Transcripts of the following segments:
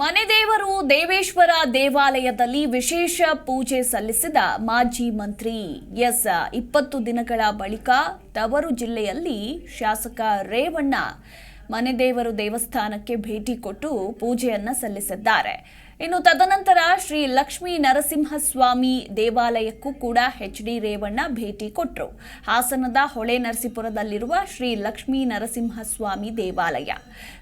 ಮನೆದೇವರು ದೇವೇಶ್ವರ ದೇವಾಲಯದಲ್ಲಿ ವಿಶೇಷ ಪೂಜೆ ಸಲ್ಲಿಸಿದ ಮಾಜಿ ಮಂತ್ರಿ ಎಸ್ ಇಪ್ಪತ್ತು ದಿನಗಳ ಬಳಿಕ ತವರು ಜಿಲ್ಲೆಯಲ್ಲಿ ಶಾಸಕ ರೇವಣ್ಣ ಮನೆದೇವರು ದೇವಸ್ಥಾನಕ್ಕೆ ಭೇಟಿ ಕೊಟ್ಟು ಪೂಜೆಯನ್ನ ಸಲ್ಲಿಸಿದ್ದಾರೆ. ಇನ್ನು ತದನಂತರ ಶ್ರೀ ಲಕ್ಷ್ಮೀ ನರಸಿಂಹಸ್ವಾಮಿ ದೇವಾಲಯಕ್ಕೂ ಕೂಡ ಎಚ್ ಡಿ ರೇವಣ್ಣ ಭೇಟಿ ಕೊಟ್ಟರು ಹಾಸನದ ಹೊಳೆ ನರಸೀಪುರದಲ್ಲಿರುವ ಶ್ರೀ ಲಕ್ಷ್ಮೀ ನರಸಿಂಹಸ್ವಾಮಿ ದೇವಾಲಯ.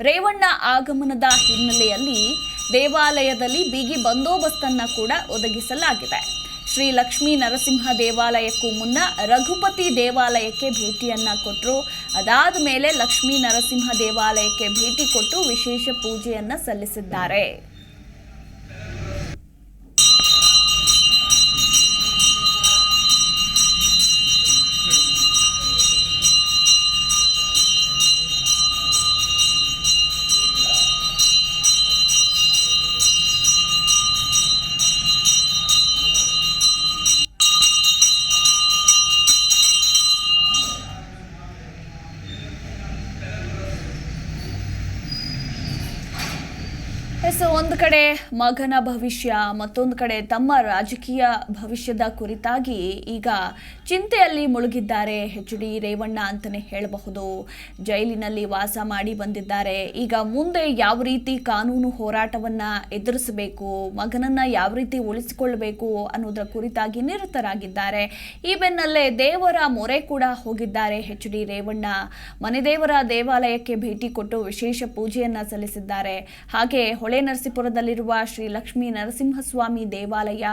ರೇವಣ್ಣ ಆಗಮನದ ಹಿನ್ನೆಲೆಯಲ್ಲಿ ದೇವಾಲಯದಲ್ಲಿ ಬಿಗಿ ಬಂದೋಬಸ್ತನ್ನು ಕೂಡ ಒದಗಿಸಲಾಗಿದೆ. ಶ್ರೀ ಲಕ್ಷ್ಮೀ ನರಸಿಂಹ ದೇವಾಲಯಕ್ಕೂ ಮುನ್ನ ರಘುಪತಿ ದೇವಾಲಯಕ್ಕೆ ಭೇಟಿಯನ್ನ ಕೊಟ್ಟರು ಅದಾದ ಮೇಲೆ ಲಕ್ಷ್ಮೀ ನರಸಿಂಹ ದೇವಾಲಯಕ್ಕೆ ಭೇಟಿ ಕೊಟ್ಟು ವಿಶೇಷ ಪೂಜೆಯನ್ನ ಸಲ್ಲಿಸಿದ್ದಾರೆ. ಎಸ್ ಒಂದು ಕಡೆ ಮಗನ ಭವಿಷ್ಯ, ಮತ್ತೊಂದು ಕಡೆ ತಮ್ಮ ರಾಜಕೀಯ ಭವಿಷ್ಯದ ಕುರಿತಾಗಿ ಈಗ ಚಿಂತೆಯಲ್ಲಿ ಮುಳುಗಿದ್ದಾರೆ ಎಚ್ ಡಿ ರೇವಣ್ಣ ಅಂತಲೇ ಹೇಳಬಹುದು. ಜೈಲಿನಲ್ಲಿ ವಾಸ ಮಾಡಿ ಬಂದಿದ್ದಾರೆ. ಈಗ ಮುಂದೆ ಯಾವ ರೀತಿ ಕಾನೂನು ಹೋರಾಟವನ್ನು ಎದುರಿಸಬೇಕು, ಮಗನನ್ನು ಯಾವ ರೀತಿ ಉಳಿಸಿಕೊಳ್ಳಬೇಕು ಅನ್ನೋದರ ಕುರಿತಾಗಿ ನಿರತರಾಗಿದ್ದಾರೆ. ಈ ಬೆನ್ನಲ್ಲೇ ದೇವರ ಮೊರೆ ಕೂಡ ಹೋಗಿದ್ದಾರೆ ಎಚ್ ಡಿ ರೇವಣ್ಣ. ಮನೆದೇವರ ದೇವಾಲಯಕ್ಕೆ ಭೇಟಿ ಕೊಟ್ಟು ವಿಶೇಷ ಪೂಜೆಯನ್ನು ಸಲ್ಲಿಸಿದ್ದಾರೆ. ಹಾಗೆ ಹೊಳೆ ನರಸೀಪುರದಲ್ಲಿರುವ ಶ್ರೀ ಲಕ್ಷ್ಮೀ ನರಸಿಂಹಸ್ವಾಮಿ ದೇವಾಲಯ.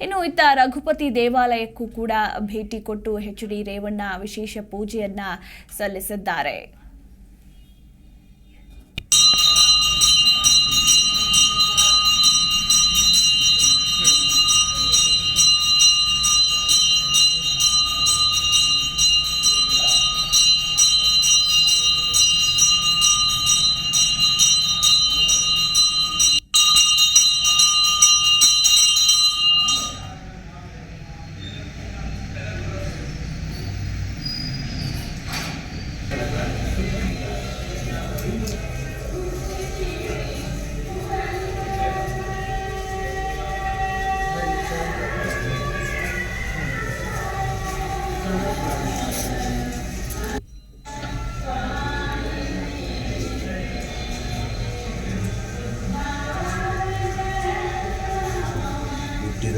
ಇನ್ನು ಇತ್ತ ರಘುಪತಿ ದೇವಾಲಯಕ್ಕೂ ಕೂಡ ಭೇಟಿ ಕೊಟ್ಟು ಎಚ್ ಡಿ ರೇವಣ್ಣ ವಿಶೇಷ ಪೂಜೆಯನ್ನ ಸಲ್ಲಿಸಿದ್ದಾರೆ.